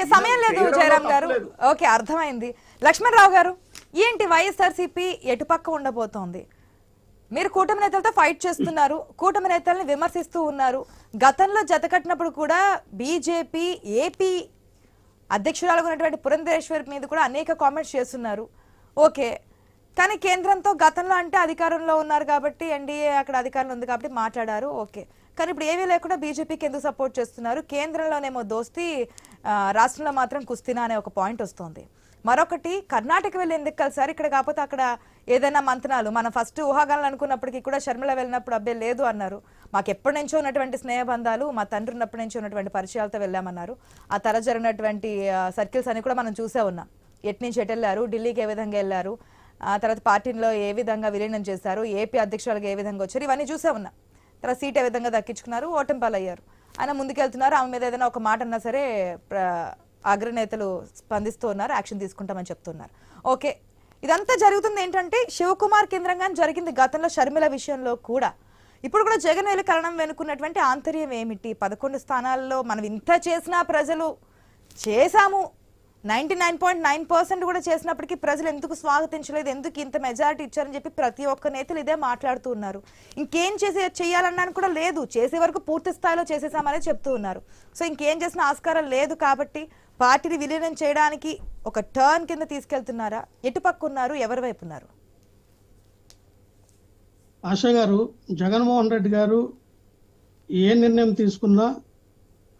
Okay సమయం లేదు జయరామ్ గారు. ఓకే అర్థమైంది. లక్ష్మణరావు గారు ఏంటి వైఎస్ఆర్సీపీ ఎటుపక్క ఉండబోతోంది? మీరు కూటమి నేతలతో ఫైట్ చేస్తున్నారు కూటమి నేతల్ని విమర్శిస్తూ ఉన్నారు. గతంలో జతకట్టినప్పుడు కూడా బీజేపీ ఏపీ అధ్యక్షురాలుగా ఉన్నటువంటి పురంధరేశ్వరి మీద కూడా అనేక కామెంట్స్ చేస్తున్నారు. ఓకే కానీ కేంద్రంతో గతంలో అంటే అధికారంలో ఉన్నారు కాబట్టి ఎన్డీఏ అక్కడ అధికారంలో ఉంది కాబట్టి మాట్లాడారు. ఓకే కానీ ఇప్పుడు ఏమీ లేకుండా బీజేపీకి ఎందుకు సపోర్ట్ చేస్తున్నారు? కేంద్రంలోనేమో దోస్తి రాష్ట్రంలో మాత్రం కుస్తీనా అనే ఒక పాయింట్ వస్తుంది. మరొకటి కర్ణాటక వెళ్ళి ఎందుకు కలిసారు ఇక్కడ కాకపోతే అక్కడ ఏదైనా మంతనాలు. మనం ఫస్ట్ ఊహాగానాలు అనుకున్నప్పటికీ కూడా షర్మిల వెళ్ళినప్పుడు అబ్బే లేదు అన్నారు. మాకు ఎప్పటి నుంచో ఉన్నటువంటి స్నేహబంధాలు మా తండ్రి ఉన్నప్పటి నుంచి ఉన్నటువంటి పరిచయాలతో వెళ్ళామన్నారు. ఆ తర జరిగినటువంటి సర్కిల్స్ అని కూడా మనం చూసే ఉన్నాం. ఎటు నుంచి ఎటు వెళ్ళారు? ఢిల్లీకి ఏ విధంగా వెళ్ళారు? ఆ తర్వాత పార్టీలో ఏ విధంగా విలీనం చేశారు? ఏపీ అధ్యక్షులుగా ఏ విధంగా వచ్చారు? ఇవన్నీ చూసే ఉన్నాం. తర్వాత సీట్ ఏ విధంగా దక్కించుకున్నారు ఓటమి పాలయ్యారు ఆయన ముందుకెళ్తున్నారు ఆమె మీద ఏదైనా ఒక మాట అన్నా సరే అగ్రనేతలు స్పందిస్తూ ఉన్నారు యాక్షన్ తీసుకుంటామని చెప్తున్నారు. ఓకే ఇదంతా జరుగుతుంది ఏంటంటే శివకుమార్ కేంద్రంగా జరిగింది గతంలో షర్మిల విషయంలో కూడా. ఇప్పుడు కూడా జగన్ వెళ్ళి కరణం వెనుకున్నటువంటి ఆంతర్యం ఏమిటి? పదకొండు స్థానాల్లో మనం ఇంత చేసినా ప్రజలు చేశాము. Ninety nine point nine percent కూడా చేసినప్పటికీ ప్రజలు ఎందుకు స్వాగతించలేదు ఎందుకు ఇంత మెజారిటీ ఇచ్చారని చెప్పి ప్రతి ఒక్క నేతలు ఇదే మాట్లాడుతూ ఉన్నారు. ఇంకేం చేసే చేయాలన్నాను కూడా లేదు. చేసే వరకు పూర్తి స్థాయిలో చేసేసామనే చెప్తూ ఉన్నారు. సో ఇంకేం చేసిన ఆస్కారం లేదు కాబట్టి పార్టీని విలీనం చేయడానికి ఒక టర్న్ కింద తీసుకెళ్తున్నారా? ఎటు పక్క ఉన్నారు? ఎవరి వైపు ఉన్నారు? ఆశ గారు జగన్మోహన్ రెడ్డి గారు ఏ నిర్ణయం తీసుకున్నా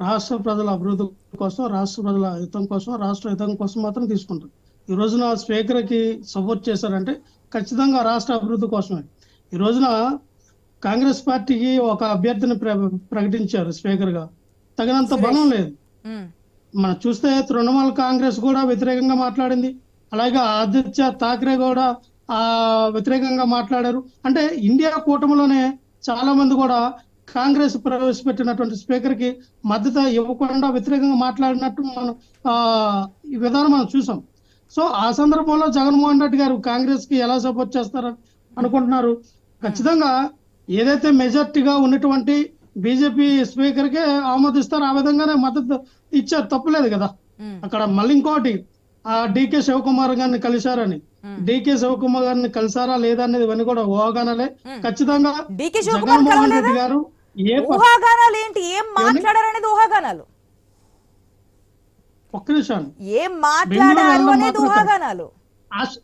రాష్ట్ర ప్రజల అభివృద్ధి కోసం రాష్ట్ర ప్రజల హితం కోసం రాష్ట్ర హితం కోసం మాత్రం తీసుకుంటారు. ఈ రోజున స్పీకర్కి సపోర్ట్ చేశారంటే ఖచ్చితంగా రాష్ట్ర అభివృద్ధి కోసమే. ఈ రోజున కాంగ్రెస్ పార్టీకి ఒక అభ్యర్థిని ప్ర- ప్రకటించారు స్పీకర్గా. తగినంత బలం లేదు. మనం చూస్తే తృణమూల్ కాంగ్రెస్ కూడా వ్యతిరేకంగా మాట్లాడింది. అలాగే ఆదిత్య ఠాక్రే కూడా ఆ వ్యతిరేకంగా మాట్లాడారు. అంటే ఇండియా కూటమిలోనే చాలా మంది కూడా కాంగ్రెస్ ప్రవేశపెట్టినటువంటి స్పీకర్కి మద్దతు ఇవ్వకుండా వ్యతిరేకంగా మాట్లాడినట్టు మనం విధానం మనం చూసాం. సో ఆ సందర్భంలో జగన్మోహన్ రెడ్డి గారు కాంగ్రెస్కి ఎలా సపోర్ట్ చేస్తారని అనుకుంటున్నారు? ఖచ్చితంగా ఏదైతే మెజార్టీగా ఉన్నటువంటి బీజేపీ స్పీకర్ కే ఆమోదిస్తారు ఆ విధంగానే మద్దతు ఇచ్చారు. తప్పులేదు కదా. అక్కడ మళ్ళీ ఇంకోటి ఆ డికే శివకుమార్ గారిని కలిశారని. డికే శివకుమార్ గారిని కలిసారా లేదా అనేది ఇవన్నీ కూడా ఊహాగానాలే. ఖచ్చితంగా జగన్మోహన్ రెడ్డి? గారు ఊహాగానాలు ఏంటి? ఏం మాట్లాడారనేది ఊహాగానాలు. ఒక్క నిమిషం. ఏం మాట్లాడారు అనేది ఊహాగానాలు. ఆశ-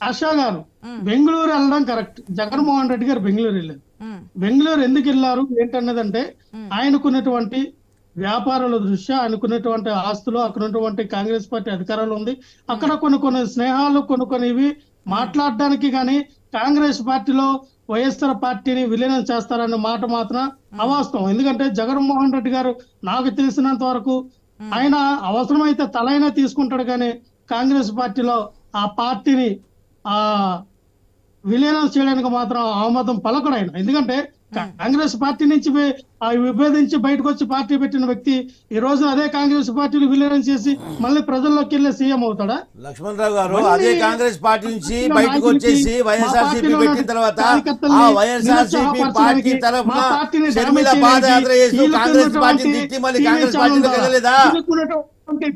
ఆశా గారు బెంగళూరు వెళ్ళడం కరెక్ట్ జగన్మోహన్ రెడ్డి గారు బెంగళూరు వెళ్ళారు. బెంగళూరు ఎందుకు వెళ్ళారు? ఏంటన్నదంటే ఆయనకున్నటువంటి వ్యాపారాల దృష్ట్యా ఆయనకున్నటువంటి ఆస్తులు అక్కడ ఉన్నటువంటి కాంగ్రెస్ పార్టీ అధికారంలో ఉంది. అక్కడ కొన్ని కొన్ని స్నేహాలు కొన్ని కొన్ని ఇవి మాట్లాడడానికి కానీ కాంగ్రెస్ పార్టీలో వైఎస్ఆర్ పార్టీని విలీనం చేస్తారన్న మాట మాత్రం అవాస్తవం. ఎందుకంటే జగన్మోహన్ రెడ్డి గారు నాకు తెలిసినంత వరకు ఆయన అవసరమైతే తలైనా తీసుకుంటాడు కానీ కాంగ్రెస్ పార్టీలో ఆ పార్టీని ఆ విలీనం చేయడానికి మాత్రం ఆమోదం పలకడు ఆయన. ఎందుకంటే కాంగ్రెస్ పార్టీ నుంచి విభేదించి బయటకు వచ్చి పార్టీ పెట్టిన వ్యక్తి ఈ రోజు అదే కాంగ్రెస్ పార్టీని విలీనం చేసి మళ్ళీ ప్రజల్లోకి వెళ్ళి సీఎం అవుతాడా? లక్ష్మణ్ రావు గారు అదే కాంగ్రెస్ పార్టీ నుంచి బయటకు వచ్చేసి వైఎస్ఆర్సీపీ పెట్టిన తర్వాత ఆ వైఎస్ఆర్సీపీ పార్టీ తరఫున షర్మిల పాదయాత్ర చేస్తూ కాంగ్రెస్ తిట్టి మళ్ళీ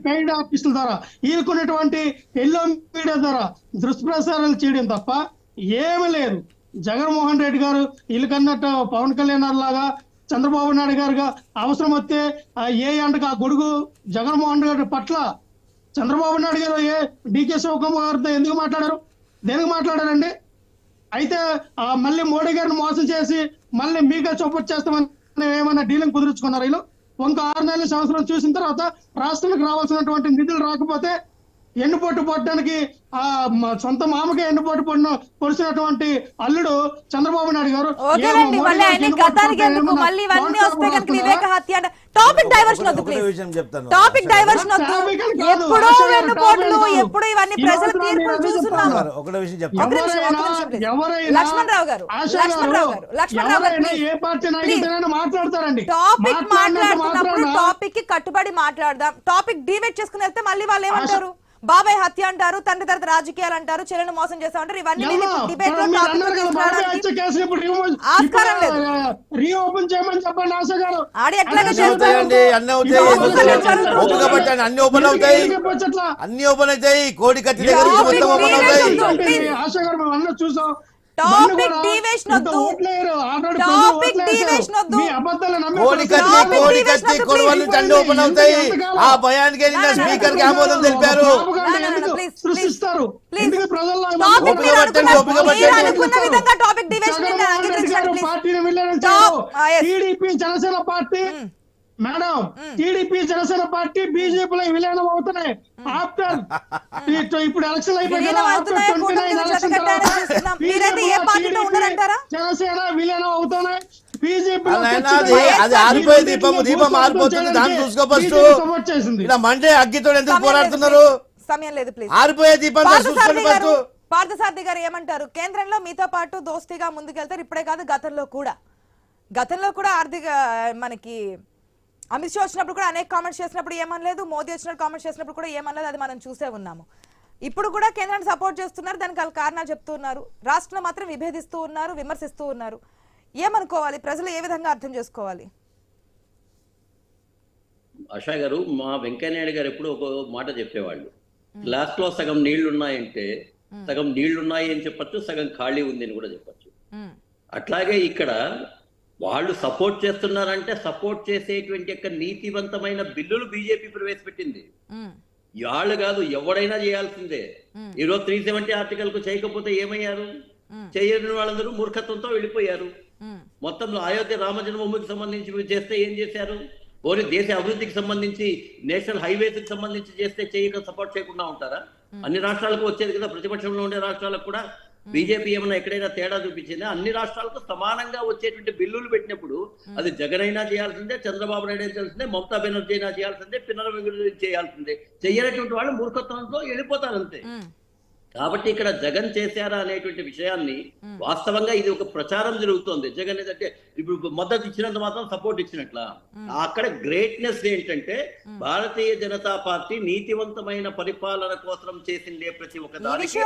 పెయిడ్ ఆఫీసుల ద్వారా వీళ్ళకున్నటువంటి ఎల్లో మీడియా ద్వారా దుష్ప్రచారాలు చేయడం తప్ప ఏమీ లేదు. జగన్మోహన్ రెడ్డి గారు వీళ్ళకన్నట్టు పవన్ కళ్యాణ్ లాగా చంద్రబాబు నాయుడు గారుగా అవసరం వస్తే ఆ ఏ అంటకు ఆ గొడుగు జగన్మోహన్ రెడ్డి పట్ల చంద్రబాబు నాయుడు గారు ఏ డికే శివకుమార్ గారితో ఎందుకు మాట్లాడారు? దేనికి మాట్లాడారండి? అయితే ఆ మళ్ళీ మోడీ గారిని మోసం చేసి మళ్ళీ మీకే సపోర్ట్ చేస్తామని ఏమైనా డీలింగ్ కుదుర్చుకున్నారు వీళ్ళు? ఇంకో ఆరు నెలల సంవత్సరం చూసిన తర్వాత రాష్ట్రానికి రావాల్సినటువంటి నిధులు రాకపోతే ఎన్నుపోటు పడడానికి ఆ మ- సొంత మామకే ఎన్నుపోటు పడిన పొడిచినటువంటి అల్లుడు చంద్రబాబు నాయుడు గారు టాపిక్ డైవర్షన్ వద్దు ప్లీజ్. టాపిక్ డైవర్షన్ వద్దు. ఎప్పుడో వెన్నుపోట్లు. ఎప్పుడో ఇవన్నీ ప్రజల రోజు తీర్పులు చూస్తున్నాము. ఎవరైనా లక్ష్మణరావు గారు ఆశ లక్ష్మణరావు గారు, గారు లక్ష్మణరావు గారు మాట్లాడతారండి. టాపిక్ మాట్లాడుతున్నప్పుడు టాపిక్కి కట్టుబడి మాట్లాడదాం. టాపిక్ డివేట్ చేసుకుని వెళ్తే మళ్ళీ వాళ్ళు ఏమంటారు? బాబాయ్ హత్య అంటారు తండ్రి తర్వాత రాజకీయాలు అంటారు చెల్లెను మోసం చేస్తా అంటారు ఇవన్నీ డిబేట్లో ఆస్కారం లేదు. రీఓపెన్ చేయమని చెప్పండి ఆశ గారు. ఆడి ఎట్లాగా అన్ని అవుతాయి. ఓపెన్ అన్ని ఓపెన్ అవుతాయి? అన్ని ఓపెన్ అవుతాయి. కోడి కత్తి దగ్గర మొత్తం ఓపెన్ అవుతాయి. ఆశ గారు మేము అన్న చూసాం. టాపిక్ టాపిక్ కొడవల ఓపెన్ అవుతాయి. ఆ భయానికి వెళ్ళిన నా, నా, నా, స్పీకర్కి ఆమోదం తెలిపారు. సృష్టిస్తారు? టాపిక్ మీరు అనుకున్న- విధంగా topic. TDP Janasena party madam TDP Janasena party బీజేపీలో విలీనం అవుతున్నాయి. ఆఫ్టర్ ఇప్పుడు ఎలక్షన్? జనసేన విలీనం అవుతున్నాయి. బీజేపీ అలా అయినా అది అది ఆరిపోయే దీపం దీపం ఆరిపోతుంది దాన్ని చూసుకో ఫస్ట్. సపోర్ట్ చేసింది. ఇలా మండే అగ్గితో ఎందుకు పోరాడుతున్నారు. సమయం లేదు ప్లీజ్. ఆరిపోయే దీపం చూసుకోండి ఫస్ట్. పార్థసారథి గారు ఏమంటారు? కేంద్రంలో మీతో పాటు దోస్తీగా ముందుకెళ్తారు ఇప్పుడే కాదు గతంలో కూడా. గతంలో కూడా ఆర్థిక మనకి అమిత్ షా వచ్చినప్పుడు కూడా అనేక కామెంట్స్ చేసినప్పుడు ఏమనలేదు మోదీ వచ్చినప్పుడు కామెంట్స్ చేసినప్పుడు కూడా ఏమనలేదు అది మనం చూసే ఉన్నాము. ఇప్పుడు కూడా కేంద్రాన్ని సపోర్ట్ చేస్తున్నారు దానికి వాళ్ళ కారణాలు చెప్తున్నారు రాష్ట్రంలో మాత్రం విభేదిస్తూ ఉన్నారు విమర్శిస్తూ ఉన్నారు. ఏమనుకోవాలి? ప్రజలు ఏ విధంగా అర్థం చేసుకోవాలి? ఆశా గారు మా వెంకయ్యనాయుడు గారు ఎప్పుడు ఒక మాట చెప్పేవాళ్ళు. గ్లాస్లో సగం నీళ్ళు ఉన్నాయంటే సగం నీళ్ళు ఉన్నాయి అని చెప్పొచ్చు సగం ఖాళీ ఉంది అని కూడా చెప్పొచ్చు. అట్లాగే ఇక్కడ వాళ్ళు సపోర్ట్ చేస్తున్నారంటే సపోర్ట్ చేసేటువంటి యొక్క నీతివంతమైన బిల్లులు బీజేపీ ప్రవేశపెట్టింది. వాళ్ళు కాదు ఎవడైనా చేయాల్సిందే. ఈరోజు త్రీ సెవెంటీ ఆర్టికల్కు చేయకపోతే ఏమయ్యారు. చేయని వాళ్ళందరూ మూర్ఖత్వంతో వెళ్ళిపోయారు. ఉమ్, మొత్తంలో అయోధ్య రామ జన్మభూమికి సంబంధించి చేస్తే ఏం చేశారు? పోనీ దేశ అభివృద్ధికి సంబంధించి నేషనల్ హైవేస్కి సంబంధించి చేస్తే చేయక సపోర్ట్ చేయకుండా ఉంటారా? అన్ని రాష్ట్రాలకు వచ్చేది కదా ప్రతిపక్షంలో ఉండే రాష్ట్రాలకు కూడా. బీజేపీ ఏమైనా ఎక్కడైనా తేడా చూపించిందా? అన్ని రాష్ట్రాలకు సమానంగా వచ్చేటువంటి బిల్లులు పెట్టినప్పుడు అది జగన్ అయినా చేయాల్సిందే చంద్రబాబు నాయుడు అయినా చేయాల్సిందే మమతా బెనర్జీ అయినా చేయాల్సిందే పిన్నర చేయాల్సిందే. చెయ్యనటువంటి వాళ్ళు మూర్ఖత్వంతో వెళ్ళిపోతారు అంతే. కాబట్టి ఇక్కడ జగన్ చేశారా అనేటువంటి విషయాన్ని వాస్తవంగా ఇది ఒక ప్రచారం జరుగుతోంది. జగన్ ఏంటంటే ఇప్పుడు మద్దతు ఇచ్చినంత మాత్రం సపోర్ట్ ఇచ్చినట్ల. అక్కడ గ్రేట్నెస్ ఏంటంటే భారతీయ జనతా పార్టీ నీతివంతమైన పరిపాలన కోసం చేసిందే ప్రతి ఒక్క దానికి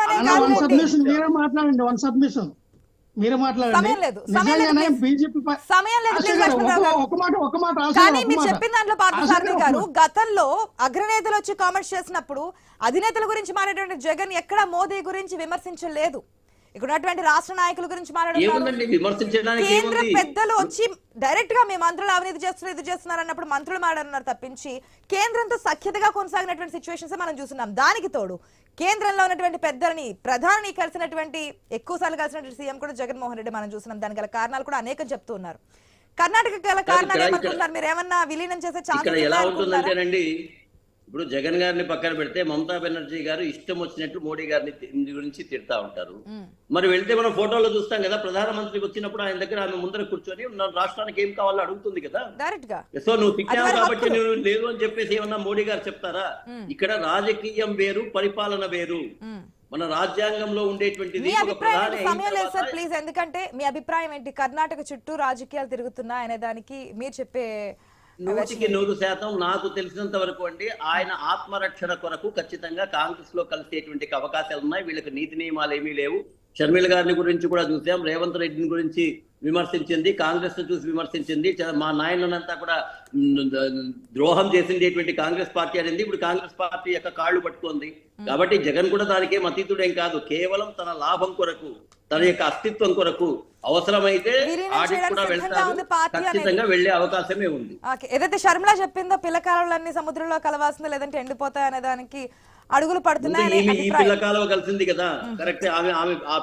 మీరే. చెప్పిన దాంట్లో పార్థసారథి గారు. గతంలో అగ్రనేతలు వచ్చి కామెంట్స్ చేసినప్పుడు అధినేతల గురించి మాట్లాడేటువంటి జగన్ ఎక్కడ మోదీ గురించి విమర్శించలేదు. ఇక్కడ ఉన్నటువంటి రాష్ట్ర నాయకుల గురించి మాట్లాడుతున్నారు. కేంద్ర పెద్దలు వచ్చి డైరెక్ట్గా మీ మంత్రులు అవినీతి చేస్తున్నారు ఇది చేస్తున్నారు అన్నప్పుడు మంత్రులు మాట్లాడుతున్నారు తప్పించి కేంద్రంతో సఖ్యతగా కొనసాగినటువంటి సిచ్యువేషన్స్ మనం చూస్తున్నాం. దానికి తోడు కేంద్రంలో ఉన్నటువంటి పెద్దలని ప్రధాని కలిసినటువంటి ఎక్కువ సార్లు కలిసినటువంటి సీఎం కూడా జగన్మోహన్ రెడ్డి మనం చూస్తున్నాం. దానికి గల కారణాలు కూడా అనేకం చెప్తూ ఉన్నారు. కర్ణాటక గల కారణాలు ఏమనుకుంటున్నారు? మీరు ఏమన్నా విలీనం చేసే ఛాన్స్ ఎలా ఉంటుందంటేనండి ఇప్పుడు జగన్ గారిని పక్కన పెడితే మమతా బెనర్జీ గారు ఇష్టం వచ్చినట్టు మోడీ గారిని గురించి తిడతా ఉంటారు. మరి వెళ్తే మనం ఫోటోలో చూస్తాం కదా ప్రధానమంత్రి వచ్చినప్పుడు ఆయన దగ్గర ఆమె ముందర కూర్చొని రాష్ట్రానికి ఏం కావాలో అడుగుతుంది కదా. సో నువ్వు తిట్టావు కాబట్టి. నువ్వు లేదు అని చెప్పేసి ఏమన్నా మోడీ గారు చెప్తారా? ఇక్కడ రాజకీయం వేరు పరిపాలన వేరు. మన రాజ్యాంగంలో ఉండేటువంటిది సమయం లేదు సార్ ప్లీజ్. ఎందుకంటే మీ అభిప్రాయం ఏంటి? కర్ణాటక చుట్టూ రాజకీయాలు తిరుగుతున్నాయి అనే దానికి మీరు చెప్పే నూటికి నూరు శాతం నాకు తెలిసినంత వరకు అండి ఆయన ఆత్మరక్షణ కొరకు ఖచ్చితంగా కాంగ్రెస్లో కలిసేటువంటి అవకాశాలు ఉన్నాయి. వీళ్ళకి నీతి నియమాలు ఏమీ లేవు. షర్మిల గారిని గురించి కూడా చూసాం రేవంత్ రెడ్డిని గురించి విమర్శించింది కాంగ్రెస్ను చూసి విమర్శించింది. మా నాయననంతా కూడా ద్రోహం చేసిండేటువంటి కాంగ్రెస్ పార్టీ అనేది ఇప్పుడు కాంగ్రెస్ పార్టీ యొక్క కాళ్ళు పట్టుకుంది. కాబట్టి జగన్ కూడా దానికి ఏం అతీతుడేం కాదు. కేవలం తన లాభం కొరకు తన యొక్క అస్తిత్వం కొరకు అవసరమైతే. ఖచ్చితంగా వెళ్ళే అవకాశమే ఉంది. ఏదైతే షర్మిల చెప్పిందో పిల్లకాలన్నీ సముద్రంలో కలవాల్సిందో లేదంటే ఎండిపోతాయి అనే దానికి అడుగులు ఈమె ఈ అభిప్రాయం. పిల్ల కాలువ కలిసింది కదా. కరెక్ట్. ఆమె ఆమె ఆ